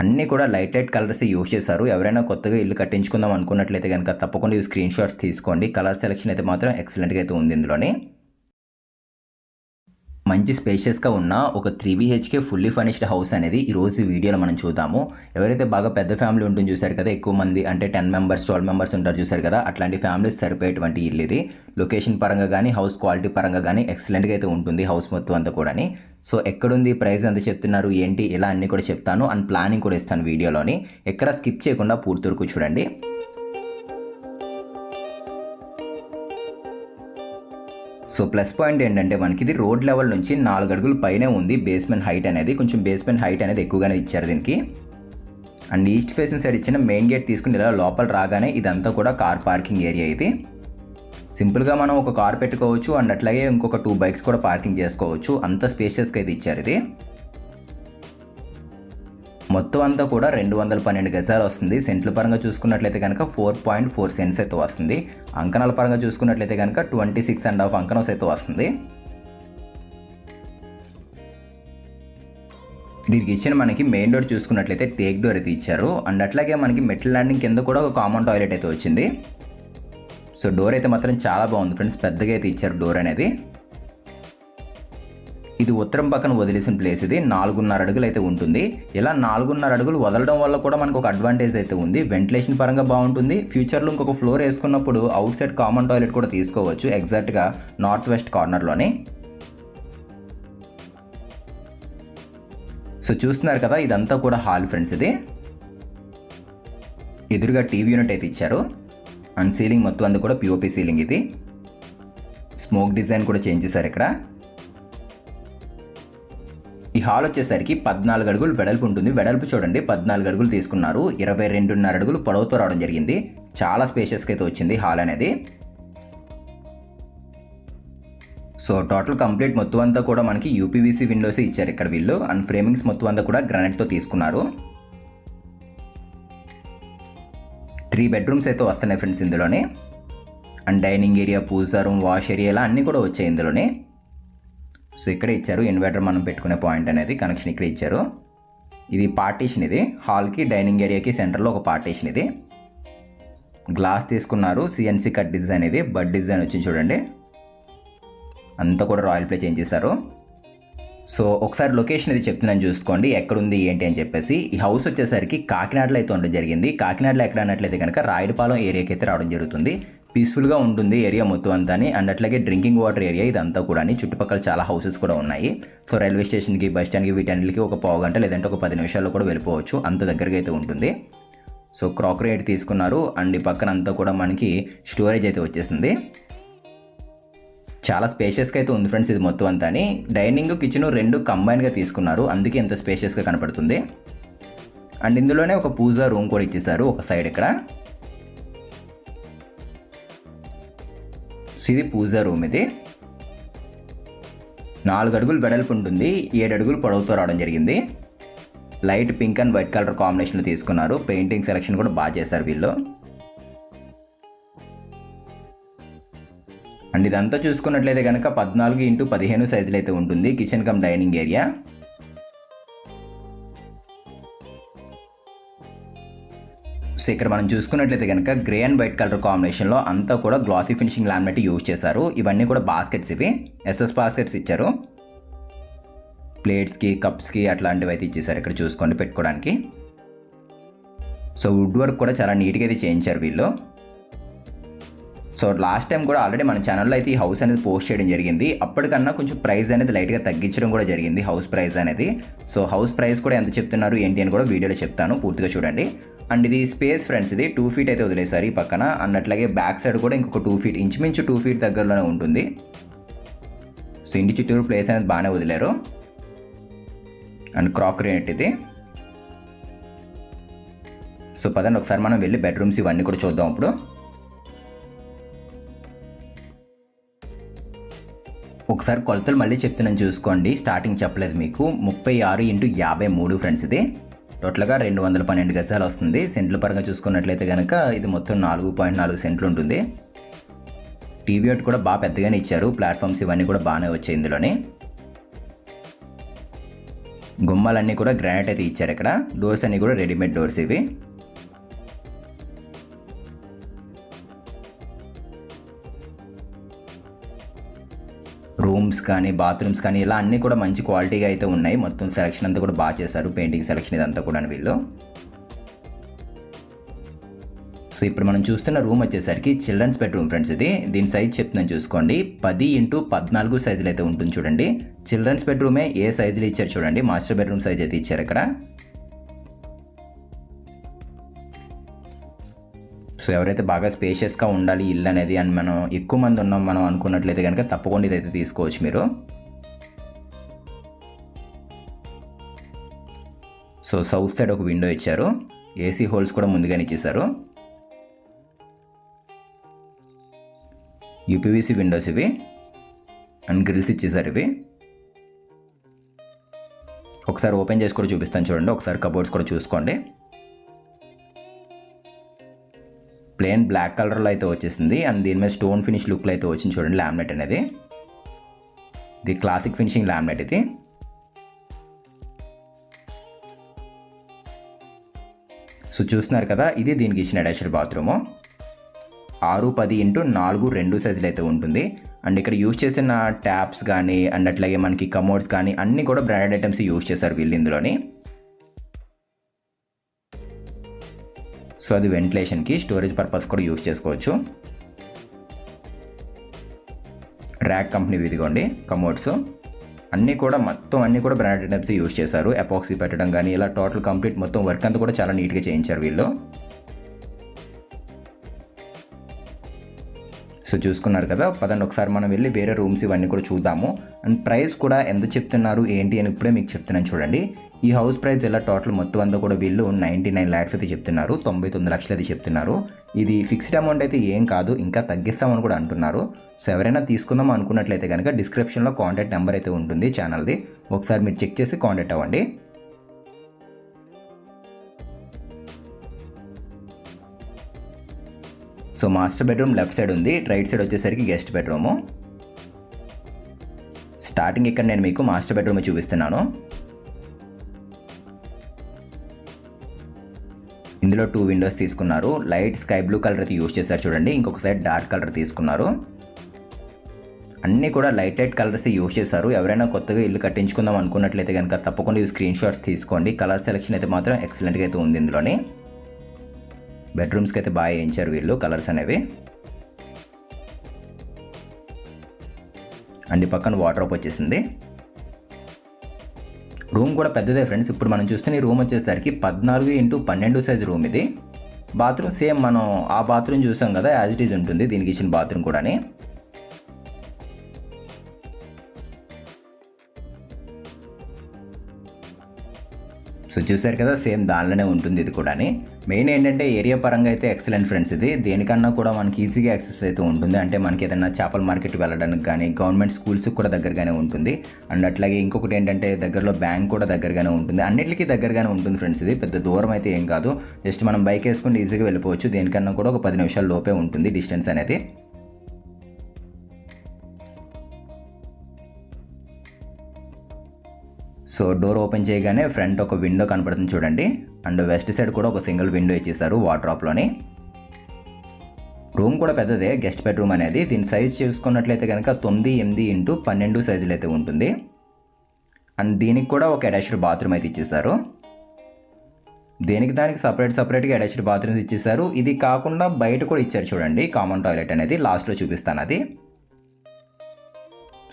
అన్నీ కూడా light light colours use చేశారు. ఎవరైనా కొత్తగా ఇల్లు కట్టించుకుందాం అనుకున్నట్లయితే కనుక తప్పకుండా ఈ స్క్రీన్ షాట్స్ తీసుకోండి. కలర్ సెలెక్షన్ అయితే మాత్రం ఎక్సలెంట్గా అయితే ఉంది ఇందులోని. మంచి స్పేషియస్గా ఉన్న ఒక three BHK fully furnished house అనేది ఈరోజు వీడియోలో మనం చూద్దాము. ఎవరైతే బాగా పెద్ద ఫ్యామిలీ ఉంటుంది చూసారు కదా ఎక్కువ మంది అంటే టెన్ మెంబర్స్ ట్వెల్వ్ మెంబర్స్ ఉంటారు చూసారు కదా అట్లాంటి ఫ్యామిలీస్ సరిపోయేటువంటి ఇల్లు ఇది. లొకేషన్ పరంగా కానీ హౌస్ క్వాలిటీ పరంగా కానీ ఎక్సలెంట్గా అయితే ఉంటుంది హౌస్ మొత్తం అంతా కూడా సో ఎక్కడుంది ప్రైస్ ఎంత చెప్తున్నారు ఏంటి ఇలా అన్నీ కూడా చెప్తాను. అండ్ ప్లానింగ్ కూడా ఇస్తాను వీడియోలోని. ఎక్కడ స్కిప్ చేయకుండా పూర్తి వరకు చూడండి. సో ప్లస్ పాయింట్ ఏంటంటే మనకి ఇది రోడ్ లెవెల్ నుంచి నాలుగు అడుగులు పైనే ఉంది. బేస్మెంట్ హైట్ అనేది కొంచెం బేస్మెంట్ హైట్ అనేది ఎక్కువగానే ఇచ్చారు దీనికి. అండ్ ఈస్ట్ ఫేసింగ్ సైడ్ ఇచ్చిన మెయిన్ గేట్ తీసుకుని ఇలా లోపల రాగానే ఇదంతా కూడా కార్ పార్కింగ్ ఏరియా ఇది. సింపుల్గా మనం ఒక కార్ పెట్టుకోవచ్చు. అండ్ అట్లాగే ఇంకొక టూ బైక్స్ కూడా పార్కింగ్ చేసుకోవచ్చు. అంత స్పేషియస్గా అయితే ఇచ్చారు ఇది. మొత్తం అంతా కూడా రెండు వందల పన్నెండు గజాలు వస్తుంది. సెంట్ల పరంగా చూసుకున్నట్లయితే కనుక ఫోర్ పాయింట్ ఫోర్ సెంట్స్ అయితే వస్తుంది. అంకణాల పరంగా చూసుకున్నట్లయితే కనుక ట్వంటీ సిక్స్ అండ్ హాఫ్ అంకణస్ అయితే వస్తుంది. దీనికి ఇచ్చిన మనకి మెయిన్ డోర్ చూసుకున్నట్లయితే టేక్ డోర్ అయితే ఇచ్చారు. అండ్ అట్లాగే మనకి మెట్ల ల్యాండింగ్ కింద కూడా ఒక కామన్ టాయిలెట్ అయితే వచ్చింది. సో డోర్ అయితే మాత్రం చాలా బాగుంది ఫ్రెండ్స్. పెద్దగా అయితే ఇచ్చారు డోర్ అనేది. ఇది ఉత్తరం పక్కన వదిలేసిన ప్లేస్ ఇది. నాలుగున్నర అడుగులు అయితే ఉంటుంది. ఇలా నాలుగున్నర అడుగులు వదలడం వల్ల కూడా మనకు ఒక అడ్వాంటేజ్ అయితే ఉంది. వెంటిలేషన్ పరంగా బాగుంటుంది. ఫ్యూచర్లో ఇంకొక ఫ్లోర్ వేసుకున్నప్పుడు అవుట్ సైడ్ కామన్ టాయిలెట్ కూడా తీసుకోవచ్చు. ఎగ్జాక్ట్గా నార్త్ వెస్ట్ కార్నర్లోనే సో చూస్తున్నారు కదా ఇదంతా కూడా హాల్ ఫ్రెండ్స్ ఇది. ఎదురుగా టీవీ యూనిట్ అయితే ఇచ్చారు. అండ్ సీలింగ్ మొత్తం అంతా కూడా పిఓపి సీలింగ్ ఇది. స్మోక్ డిజైన్ కూడా చేంజ్ చేశారు ఇక్కడ. హాల్ వచ్చేసరికి పద్నాలుగు అడుగులు వెడల్పు ఉంటుంది. వెడల్పు చూడండి. పద్నాలుగు అడుగులు తీసుకున్నారు. ఇరవై రెండున్నర అడుగులు పొడవుతో రావడం జరిగింది. చాలా స్పేషియస్గా అయితే వచ్చింది హాల్ అనేది. సో టోటల్ కంప్లీట్ మొత్తం అంతా కూడా మనకి యూపీవీసీ విండోస్ ఇచ్చారు ఇక్కడ వీళ్ళు. అండ్ ఫ్రేమింగ్స్ మొత్తం అంతా కూడా గ్రానైట్తో తీసుకున్నారు. త్రీ బెడ్రూమ్స్ అయితే వస్తున్నాయి ఫ్రెండ్స్ ఇందులోనే. And dining area pooja room wash area ఇలా అన్నీ కూడా వచ్చాయి ఇందులోనే. సో ఇక్కడ ఇచ్చారు. ఇన్వర్టర్ మనం పెట్టుకునే పాయింట్ అనేది కనెక్షన్ ఇక్కడ ఇచ్చారు. ఇది పార్టీషన్ ఇది. హాల్కి డైనింగ్ ఏరియాకి సెంటర్లో ఒక పార్టీషన్ ఇది. గ్లాస్ తీసుకున్నారు. సిఎన్సీ కట్ డిజైన్ ఇది. బడ్ డిజైన్ వచ్చింది చూడండి. అంతా కూడా రాయల్ ప్లే చేంజ్ చేశారు. సో ఒకసారి లొకేషన్ ఇది చెప్తున్నాను చూసుకోండి. ఎక్కడుంది ఏంటి అని చెప్పేసి. ఈ హౌస్ వచ్చేసరికి కాకినాడలో అయితే ఉండడం జరిగింది. కాకినాడలో ఎక్కడ అన్నట్లయితే కనుక రాయడపాలెం ఏరియాకి అయితే రావడం జరుగుతుంది. పీస్ఫుల్గా ఉంటుంది ఏరియా మొత్తం అంతా అండ్ అట్లాగే డ్రింకింగ్ వాటర్ ఏరియా ఇదంతా కూడా చుట్టుపక్కల చాలా హౌసెస్ కూడా ఉన్నాయి. సో రైల్వే స్టేషన్కి బస్ స్టాండ్కి వీటన్నిటికి ఒక పావు గంట లేదంటే ఒక పది నిమిషాల్లో కూడా వెళ్ళిపోవచ్చు. అంత దగ్గరగా అయితే ఉంటుంది. సో క్రాకరీ అయితే తీసుకున్నారు. అండ్ ఈ పక్కన అంతా కూడా మనకి స్టోరేజ్ అయితే వచ్చేసింది. చాలా స్పేషియస్గా అయితే ఉంది ఫ్రెండ్స్ ఇది మొత్తం అంతా డైనింగ్ కిచెన్ రెండు కంబైన్గా తీసుకున్నారు. అందుకే ఇంత స్పేషియస్గా కనపడుతుంది. అండ్ ఇందులోనే ఒక పూజా రూమ్ కూడా ఇచ్చేసారు ఒక సైడ్ ఇక్కడ. ఇది పూజా రూమ్ ఇది నాలుగు అడుగులు వెడల్పు ఉంటుంది. ఏడు అడుగులు పొడవుతో రావడం జరిగింది. Light pink and white colour కాంబినేషన్లో తీసుకున్నారు. పెయింటింగ్ సెలెక్షన్ కూడా బాగా చేశారు వీళ్ళు. అండ్ ఇదంతా చూసుకున్నట్లయితే కనుక పద్నాలుగు ఇంటూ పదిహేను సైజులు అయితే ఉంటుంది. Kitchen cum dining area. So ఇక్కడ మనం చూసుకున్నట్లయితే కనుక గ్రే అండ్ వైట్ కలర్ కాంబినేషన్లో అంతా కూడా గ్లాసీ ఫినిషింగ్ లామినేట్ యూజ్ చేశారు. ఇవన్నీ కూడా బాస్కెట్స్ ఇవి. ఎస్ఎస్ బాస్కెట్స్ ఇచ్చారు. ప్లేట్స్కి కప్స్కి అట్లాంటివి అయితే ఇచ్చేసారు ఇక్కడ చూసుకోండి పెట్టుకోవడానికి. సో వుడ్ వర్క్ కూడా చాలా నీట్గా అయితే చేయించారు వీళ్ళు. సో లాస్ట్ టైం కూడా ఆల్రెడీ మన ఛానల్లో అయితే ఈ హౌస్ అనేది పోస్ట్ చేయడం జరిగింది. అప్పటికన్నా కొంచెం ప్రైస్ అనేది లైట్గా తగ్గించడం కూడా జరిగింది హౌస్ ప్రైస్ అనేది. సో హౌస్ ప్రైస్ కూడా ఎంత చెప్తున్నారు ఏంటి అని కూడా వీడియోలో చెప్తాను. పూర్తిగా చూడండి. అండ్ ఇది స్పేస్ ఫ్రెండ్స్ ఇది టూ ఫీట్ అయితే వదిలేసారు ఈ పక్కన. అన్నట్లాగే బ్యాక్ సైడ్ కూడా ఇంకొక టూ ఫీట్ ఇంచుమించు టూ ఫీట్ దగ్గరలోనే ఉంటుంది. సో ఇంటి చుట్టూరు ప్లేస్ అనేది బాగానే వదిలేరు. అండ్ క్రాకరీ ఇది. సో పదండి ఒకసారి మనం వెళ్ళి బెడ్రూమ్స్ ఇవన్నీ కూడా చూద్దాం ఇప్పుడు. ఒకసారి కొలతలు మళ్ళీ చెప్తున్నాను చూసుకోండి. స్టార్టింగ్ చెప్పలేదు మీకు. ముప్పై ఆరు ఇంటూ యాభై మూడు ఫ్రెండ్స్ ఇది. టోటల్గా రెండు వందల పన్నెండు గజాలు వస్తుంది. సెంట్ల పరంగా చూసుకున్నట్లయితే కనుక ఇది మొత్తం నాలుగు పాయింట్ నాలుగు సెంట్లు ఉంటుంది. టీవీ ఒకటి కూడా బాగా పెద్దగానే ఇచ్చారు. ప్లాట్ఫామ్స్ ఇవన్నీ కూడా బాగానే వచ్చాయి ఇందులోనే. గుమ్మాలన్నీ కూడా గ్రానైట్ అయితే ఇచ్చారు ఇక్కడ. డోర్స్ అన్నీ కూడా రెడీమేడ్ డోర్స్ ఇవి. రూమ్స్ కానీ బాత్రూమ్స్ కానీ ఇలా అన్నీ కూడా మంచి క్వాలిటీగా అయితే ఉన్నాయి. మొత్తం సెలక్షన్ అంతా కూడా బాగా చేశారు. పెయింటింగ్ సెలక్షన్ ఇదంతా కూడా వీళ్ళు. సో ఇప్పుడు మనం చూస్తున్న రూమ్ వచ్చేసరికి చిల్డ్రన్స్ బెడ్రూమ్ ఫ్రెండ్స్ ఇది. దీని సైజ్ చెప్తున్నాను చూసుకోండి. పది ఇంటూ పద్నాలుగు సైజులు అయితే ఉంటుంది చూడండి. చిల్డ్రన్స్ బెడ్రూమే ఏ సైజులు ఇచ్చారు చూడండి. మాస్టర్ బెడ్రూమ్ సైజ్ అయితే ఇచ్చారు ఇక్కడ. సో ఎవరైతే బాగా స్పేషియస్గా ఉండాలి ఇల్లు అనేది అని మనం ఎక్కువ మంది ఉన్నాం మనం అనుకున్నట్లయితే కనుక తప్పకుండా ఇదైతే తీసుకోవచ్చు మీరు. సో సౌత్ సైడ్ ఒక విండో ఇచ్చారు. ఏసీ హోల్స్ కూడా ముందుగానే ఇచ్చేశారు. యూపీవీసీ విండోస్ ఇవి. అండ్ గ్రిల్స్ ఇచ్చేసారు ఇవి. ఒకసారి ఓపెన్ చేసి కూడా చూపిస్తాను చూడండి. ఒకసారి కబోర్డ్స్ కూడా చూసుకోండి. ప్లెయిన్ బ్లాక్ కలర్లో అయితే వచ్చేసింది. అండ్ దీని మీద స్టోన్ ఫినిష్ లుక్లో అయితే వచ్చింది చూడండి లామినేట్ అనేది. ఇది క్లాసిక్ ఫినిషింగ్ లామినేట్ ఇది. సో చూస్తున్నారు కదా ఇది దీనికి ఇచ్చిన అటాచ్డ్ బాత్రూము. ఆరు పది ఇంటూ నాలుగు రెండు సైజులు అయితే ఉంటుంది. అండ్ ఇక్కడ యూజ్ చేసిన ట్యాప్స్ కానీ అండ్ అట్లాగే మనకి కమోడ్స్ కానీ అన్నీ కూడా బ్రాండెడ్ ఐటమ్స్ యూజ్ చేశారు వీళ్ళు ఇందులోని. సో అది వెంటిలేషన్కి స్టోరేజ్ పర్పస్ కూడా యూజ్ చేసుకోవచ్చు. ర్యాక్ కంపెనీ ఇదిగోండి కమోడ్స్. అన్నీ కూడా మొత్తం అన్నీ కూడా బ్రాండెడ్ టైప్స్ యూజ్ చేశారు. ఎపాక్సీ పెట్టడం కానీ ఇలా టోటల్ కంప్లీట్ మొత్తం వర్క్ అంతా కూడా చాలా నీట్గా చేయించారు వీళ్ళు. సో చూసుకున్నారు కదా. పదండి ఒకసారి మనం వెళ్ళి వేరే రూమ్స్ ఇవన్నీ కూడా చూద్దాము. అండ్ ప్రైస్ కూడా ఎంత చెప్తున్నారు ఏంటి అని ఇప్పుడే మీకు చెప్తున్నాను చూడండి. ఈ హౌస్ ప్రైస్ ఎలా టోటల్ మొత్తం అంతా కూడా వీళ్ళు నైంటీ నైన్ ల్యాక్స్ అయితే చెప్తున్నారు తొంభై తొమ్మిది లక్షలు అయితే చెప్తున్నారు. ఇది ఫిక్స్డ్ అమౌంట్ అయితే ఏం కాదు ఇంకా తగ్గిస్తామని కూడా అంటున్నారు. సో ఎవరైనా తీసుకుందాం అనుకున్నట్లయితే కనుక డిస్క్రిప్షన్లో కాంటాక్ట్ నెంబర్ అయితే ఉంటుంది ఛానల్ది. ఒకసారి మీరు చెక్ చేసి కాంటాక్ట్ అవ్వండి. So master bedroom left side ఉంది రైట్ సైడ్ వచ్చేసరికి గెస్ట్ బెడ్రూము. స్టార్టింగ్ ఇక్కడ నేను మీకు మాస్టర్ బెడ్రూమ్ చూపిస్తున్నాను. ఇందులో టూ విండోస్ తీసుకున్నారు. లైట్ స్కై బ్లూ కలర్ అయితే యూస్ చేశారు చూడండి. ఇంకొక సైడ్ డార్క్ కలర్ తీసుకున్నారు. అన్నీ కూడా లైట్ లైట్ కలర్స్ యూజ్ చేశారు. ఎవరైనా కొత్తగా ఇల్లు కట్టించుకుందాం అనుకున్నట్లయితే కనుక తప్పకుండా ఈ స్క్రీన్ షాట్స్ తీసుకోండి. కలర్ సెలెక్షన్ అయితే మాత్రం ఎక్సలెంట్గా అయితే ఉంది ఇందులోని. బెడ్రూమ్స్కి అయితే బాగా వేయించారు వీళ్ళు కలర్స్ అనేవి. అండ్ పక్కన వాటర్ వచ్చేసింది. రూమ్ కూడా పెద్దదే ఫ్రెండ్స్ ఇప్పుడు మనం చూస్తున్న ఈ రూమ్ వచ్చేసరికి పద్నాలుగు ఇంటూ పన్నెండు సైజ్ రూమ్ ఇది. బాత్రూమ్ సేమ్ మనం ఆ బాత్రూమ్ చూసాం కదా యాజ్ ఇట్ ఈజ్ ఉంటుంది దీనికి ఇచ్చిన బాత్రూమ్ కూడాని. సో చూసారు కదా సేమ్ దానిలోనే ఉంటుంది ఇది కూడాని. మెయిన్ ఏంటంటే ఏరియా పరంగా అయితే ఎక్సలెంట్ ఫ్రెండ్స్ ఇది. దేనికన్నా కూడా మనకి ఈజీగా యాక్సెస్ అయితే ఉంటుంది. అంటే మనకి ఏదైనా చేపల మార్కెట్ వెళ్ళడానికి కానీ గవర్నమెంట్ స్కూల్స్కి కూడా దగ్గరగానే ఉంటుంది. అండ్ అట్లాగే ఇంకొకటి ఏంటంటే దగ్గరలో బ్యాంక్ కూడా దగ్గరగానే ఉంటుంది. అన్నిటికీ దగ్గరగానే ఉంటుంది ఫ్రెండ్స్ ఇది. పెద్ద దూరం అయితే ఏం కాదు. జస్ట్ మనం బైక్ వేసుకుంటే ఈజీగా వెళ్ళిపోవచ్చు. దేనికన్నా కూడా ఒక పది నిమిషాల లోపే ఉంటుంది డిస్టెన్స్ అనేది. సో డోర్ ఓపెన్ చేయగానే ఫ్రంట్ ఒక విండో కనపడుతుంది చూడండి. అండ్ వెస్ట్ సైడ్ కూడా ఒక సింగిల్ విండో ఇచ్చేసారు వార్డ్రాప్లోని. రూమ్ కూడా పెద్దదే గెస్ట్ బెడ్రూమ్ అనేది. దీని సైజ్ చూసుకున్నట్లయితే కనుక తొమ్మిది ఎనిమిది ఇంటూ పన్నెండు సైజులు అయితే ఉంటుంది. అండ్ దీనికి కూడా ఒక అటాచ్డ్ బాత్రూమ్ అయితే ఇచ్చేసారు దేనికి దానికి సపరేట్ సపరేట్గా అటాచ్డ్ బాత్రూమ్స్ ఇచ్చేసారు ఇది కాకుండా బయట కూడా ఇచ్చారు చూడండి కామన్ టాయిలెట్ అనేది. లాస్ట్లో చూపిస్తాను అది.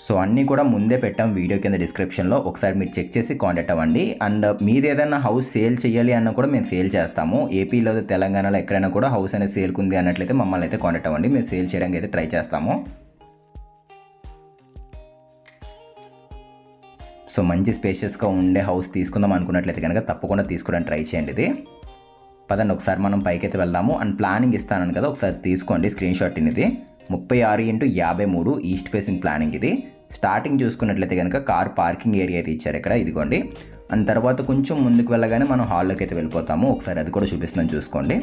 సో అన్నీ కూడా ముందే పెట్టాం వీడియో కింద డిస్క్రిప్షన్లో. ఒకసారి మీరు చెక్ చేసి కాంటాక్ట్ అవ్వండి. అండ్ మీది ఏదైనా హౌస్ సేల్ చేయాలి అన్న కూడా మేము సేల్ చేస్తాము. ఏపీలో తెలంగాణలో ఎక్కడైనా కూడా హౌస్ అనేది సేల్కుంది అన్నట్లయితే మమ్మల్ని అయితే కాంటాక్ట్ అవ్వండి. మేము సేల్ చేయడానికి అయితే ట్రై చేస్తాము. సో మంచి స్పేషియస్గా ఉండే హౌస్ తీసుకుందాం అనుకున్నట్లయితే కనుక తప్పకుండా తీసుకోవడానికి ట్రై చేయండి ఇది. పదండి ఒకసారి మనం పైకైతే వెళ్దాము. అండ్ ప్లానింగ్ ఇస్తాను కదా ఒకసారి తీసుకోండి. స్క్రీన్ షాట్ ఇది ముప్పై ఆరు ఇంటూ యాభై మూడు ఈస్ట్ ఫేసింగ్ ప్లానింగ్ ఇది. స్టార్టింగ్ చూసుకున్నట్లయితే కనుక కార్ పార్కింగ్ ఏరియా అయితే ఇచ్చారు ఇక్కడ ఇదిగోండి. అండ్ తర్వాత కొంచెం ముందుకు వెళ్ళగానే మనం హాల్లోకి అయితే వెళ్ళిపోతాము. ఒకసారి అది కూడా చూపిస్తున్నాం చూసుకోండి.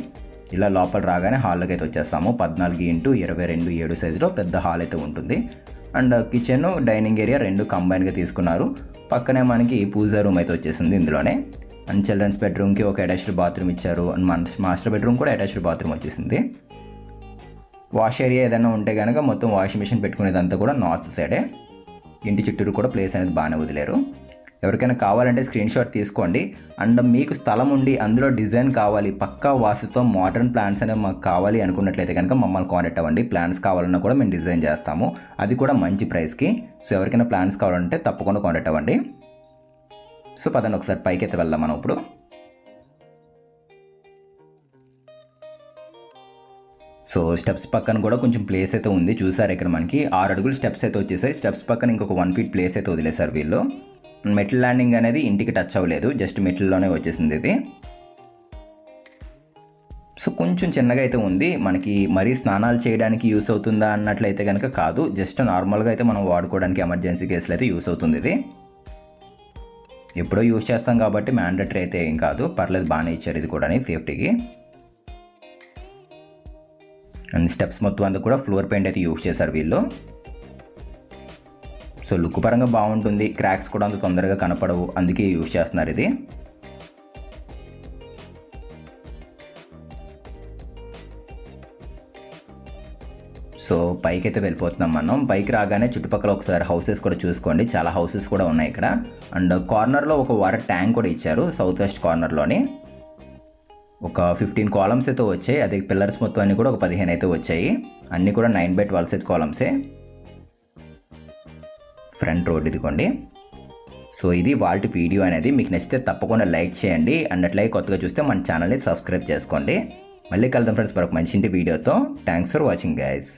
ఇలా లోపల రాగానే హాల్లోకి అయితే వచ్చేస్తాము. పద్నాలుగు ఇంటూ ఇరవై రెండు ఏడు సైజులో పెద్ద హాల్ అయితే ఉంటుంది. అండ్ కిచెన్ డైనింగ్ ఏరియా రెండు కంబైన్గా తీసుకున్నారు. పక్కనే మనకి పూజా రూమ్ అయితే వచ్చేసింది ఇందులోనే. అండ్ చిల్డ్రన్స్ బెడ్రూమ్కి ఒక అటాచ్డ్ బాత్రూమ్ ఇచ్చారు. అండ్ మన మాస్టర్ బెడ్రూమ్ కూడా అటాచ్డ్ బాత్రూమ్ వచ్చేసింది. వాష్ ఏరియా ఏదైనా ఉంటే కనుక మొత్తం వాషింగ్ మిషన్ పెట్టుకునేదంతా కూడా నార్త్ సైడే. ఇంటి చుట్టూరు కూడా ప్లేస్ అనేది బాగానే వదిలేరు. ఎవరికైనా కావాలంటే స్క్రీన్ షాట్ తీసుకోండి. అండ్ మీకు స్థలం ఉండి అందులో డిజైన్ కావాలి పక్కా వాసుతో మోడర్న్ ప్లాన్స్ అనేవి మాకు కావాలి అనుకున్నట్లయితే కనుక మమ్మల్ని కాంటాక్ట్ అవ్వండి. ప్లాన్స్ కావాలన్నా కూడా మేము డిజైన్ చేస్తాము. అది కూడా మంచి ప్రైస్కి సో ఎవరికైనా ప్లాన్స్ కావాలంటే తప్పకుండా కాంటాక్ట్ అవ్వండి. సో పదండి ఒకసారి పైకి అయితే వెళ్దాం మనం ఇప్పుడు. సో స్టెప్స్ పక్కన కూడా కొంచెం ప్లేస్ అయితే ఉంది. చూసారు ఇక్కడ మనకి? ఆరు అడుగులు స్టెప్స్ అయితే వచ్చేసాయి. స్టెప్స్ పక్కన ఇంకొక వన్ ఫీట్ ప్లేస్ అయితే వదిలేశారు వీళ్ళు. మెట్ల ల్యాండింగ్ అనేది ఇంటికి టచ్ అవ్వలేదు. జస్ట్ మెట్లలోనే వచ్చేసింది ఇది. సో కొంచెం చిన్నగా అయితే ఉంది. మనకి మరీ స్నానాలు చేయడానికి యూస్ అవుతుందా అన్నట్లయితే కనుక కాదు. జస్ట్ నార్మల్గా అయితే మనం వాడుకోవడానికి ఎమర్జెన్సీ కేసులు అయితే యూస్ అవుతుంది ఇది. ఎప్పుడో యూస్ చేస్తాం కాబట్టి మ్యాండటరీ అయితే ఏం కాదు. పర్లేదు బాగానే ఇచ్చారు ఇది కూడా సేఫ్టీకి అండ్ స్టెప్స్ మొత్తం అంతా కూడా ఫ్లోర్ పెయింట్ అయితే యూస్ చేశారు వీళ్ళు. సో లుక్ పరంగా బాగుంటుంది. క్రాక్స్ కూడా అంత తొందరగా కనపడవు. అందుకే యూస్ చేస్తున్నారు ఇది. సో పైకి అయితే వెళ్ళిపోతున్నాం మనం. పైకి రాగానే చుట్టుపక్కల ఒకసారి హౌసెస్ కూడా చూసుకోండి. చాలా హౌసెస్ కూడా ఉన్నాయి ఇక్కడ. అండ్ కార్నర్లో ఒక వాటర్ ట్యాంక్ కూడా ఇచ్చారు. సౌత్ వెస్ట్ కార్నర్లోని. ఒక ఫిఫ్టీన్ కాలమ్స్ అయితే వచ్చాయి. అదే పిల్లర్స్ మొత్తం అన్ని కూడా ఒక పదిహేను అయితే వచ్చాయి. అన్నీ కూడా నైన్ బై ట్వెల్వ్ సైజ్ కాలమ్సే ఫ్రంట్ రోడ్ ఇదిగోండి. సో ఇది వాళ్ళ వీడియో అనేది. మీకు నచ్చితే తప్పకుండా లైక్ చేయండి. అండ్ కొత్తగా చూస్తే మన ఛానల్ని సబ్స్క్రైబ్ చేసుకోండి. మళ్ళీ కలుద్దాం ఫ్రెండ్స్ మరొక మంచి ఇంటి వీడియోతో థ్యాంక్స్ ఫర్ వాచింగ్ గైస్